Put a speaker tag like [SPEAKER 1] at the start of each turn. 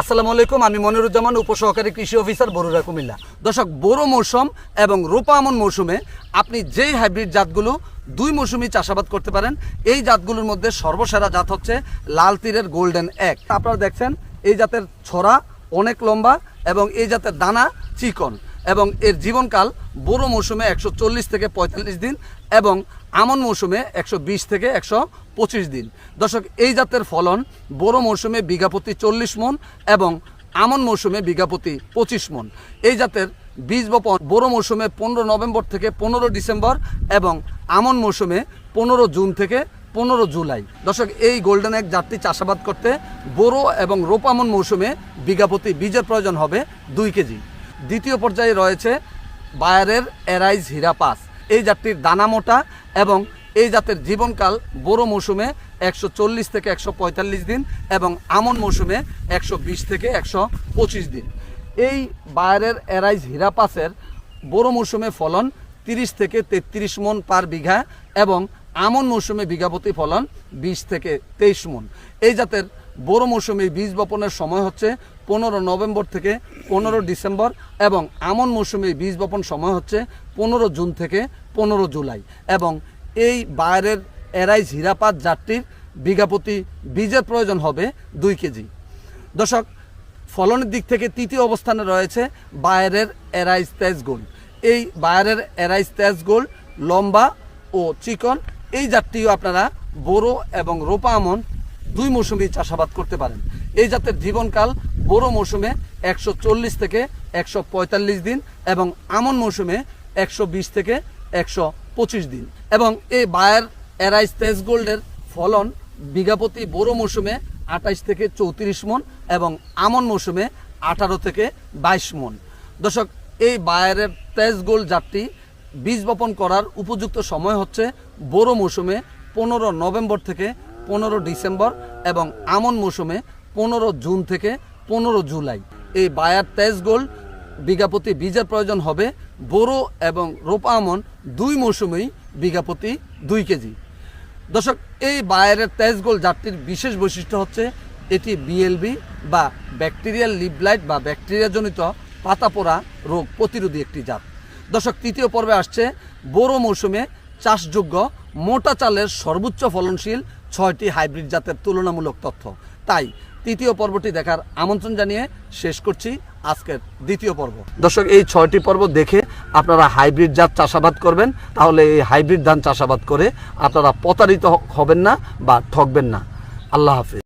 [SPEAKER 1] আসসালামু আলাইকুম, আমি মনিরুজ্জামান, উপসহকারী কৃষি অফিসার বরুরা কুমিল্লা। দর্শক বড় মৌসুম এবং রোপা আমন মৌসুমে আপনি যেই হাইব্রিড জাতগুলো দুই মৌসুমি চাষাবাদ করতে পারেন, এই জাতগুলোর মধ্যে সর্বসেরা জাত হচ্ছে লাল তীরের গোল্ডেন এক। আপনারা দেখছেন, এই জাতের ছড়া অনেক লম্বা এবং এই জাতের দানা চিকন। এবং এর জীবনকাল বড় মৌসুমে একশো চল্লিশ থেকে পঁয়তাল্লিশ দিন এবং আমন মৌসুমে একশো বিশ থেকে একশো পঁচিশ দিন। দর্শক, এই জাতের ফলন বড় মৌসুমে বিঘাপতি চল্লিশ মন এবং আমন মৌসুমে বিঘাপতি পঁচিশ মন। এই জাতের বীজ বপন বড় মৌসুমে পনেরো নভেম্বর থেকে পনেরো ডিসেম্বর এবং আমন মৌসুমে পনেরো জুন থেকে পনেরো জুলাই। দর্শক, এই গোল্ডেন এক জাতটি চাষাবাদ করতে বড় এবং রোপামন মৌসুমে বিঘাপতি বীজের প্রয়োজন হবে দুই কেজি। দ্বিতীয় পর্যায়ে রয়েছে বায়ারের এরাইজ হীরা পাস। এই জাতটির দানা মোটা এবং এই জাতের জীবনকাল বড় মৌসুমে একশো চল্লিশ থেকে একশো পঁয়তাল্লিশ দিন এবং আমন মৌসুমে একশো বিশ থেকে একশো পঁচিশ দিন। এই বায়ারের এরাইজ হীরা পাসের বড় মৌসুমে ফলন তিরিশ থেকে তেত্রিশ মন পার বিঘা এবং আমন মৌসুমে বিঘাপতি ফলন বিশ থেকে তেইশ মন। এই জাতের বড় মৌসুমে বীজ বপনের সময় হচ্ছে পনেরো নভেম্বর থেকে পনেরো ডিসেম্বর এবং আমন মৌসুমে বীজ বপন সময় হচ্ছে পনেরো জুন থেকে পনেরো জুলাই এবং এই বাইরের এরাইজ হীরাপাত জাতটির বিঘাপতি বীজের প্রয়োজন হবে দুই কেজি। দর্শক, ফলনের দিক থেকে তৃতীয় অবস্থানে রয়েছে বায়ারের এরাইজ তেজ গোল্ড এই বায়ারের এরাইজ তেজ গোল্ড লম্বা ও চিকন, এই জাতটিও আপনারা বড় এবং রোপা আমন দুই মৌসুমেই চাষাবাদ করতে পারেন। এই জাতের জীবনকাল বড় মৌসুমে একশো চল্লিশ থেকে একশো পঁয়তাল্লিশ দিন এবং আমন মৌসুমে একশো বিশ থেকে একশো পঁচিশ দিন। এবং এই বায়ার এরাইস তেজ গোল্ডের ফলন বিঘাপতি বড় মৌসুমে আঠাইশ থেকে চৌত্রিশ মন এবং আমন মৌসুমে আঠারো থেকে বাইশ মন। দর্শক, এই বায়ারের তেজ গোল্ড জাতটি বীজ বপন করার উপযুক্ত সময় হচ্ছে বড় মৌসুমে পনেরো নভেম্বর থেকে পনেরো ডিসেম্বর এবং আমন মৌসুমে পনেরো জুন থেকে পনেরো জুলাই। এই বায়ার তেজ গোল্ড বিঘাপতি বীজের প্রয়োজন হবে। বোরো এবং রোপা আমন দুই মৌসুমেই বিঘাপতি দুই কেজি। দর্শক, এই বায়ারের তেজ গোল জাতটির বিশেষ বৈশিষ্ট্য হচ্ছে এটি বিএলবি বা ব্যাকটেরিয়াল লিবলাইট বা ব্যাকটেরিয়াজনিত পাতা পোড়া রোগ প্রতিরোধী একটি জাত। দর্শক, তৃতীয় পর্বে আসছে বোরো মৌসুমে চাষযোগ্য মোটা চালের সর্বোচ্চ ফলনশীল ছয়টি হাইব্রিড জাতের তুলনামূলক তথ্য। তাই তৃতীয় পর্বটি দেখার আমন্ত্রণ জানিয়ে শেষ করছি আজকের দ্বিতীয় পর্ব। দর্শক, এই ছয়টি পর্ব দেখে আপনারা হাইব্রিড জাত চাষাবাদ করবেন, তাহলে এই হাইব্রিড ধান চাষাবাদ করে আপনারা প্রতারিত হবেন না বা ঠকবেন না। আল্লাহ হাফিজ।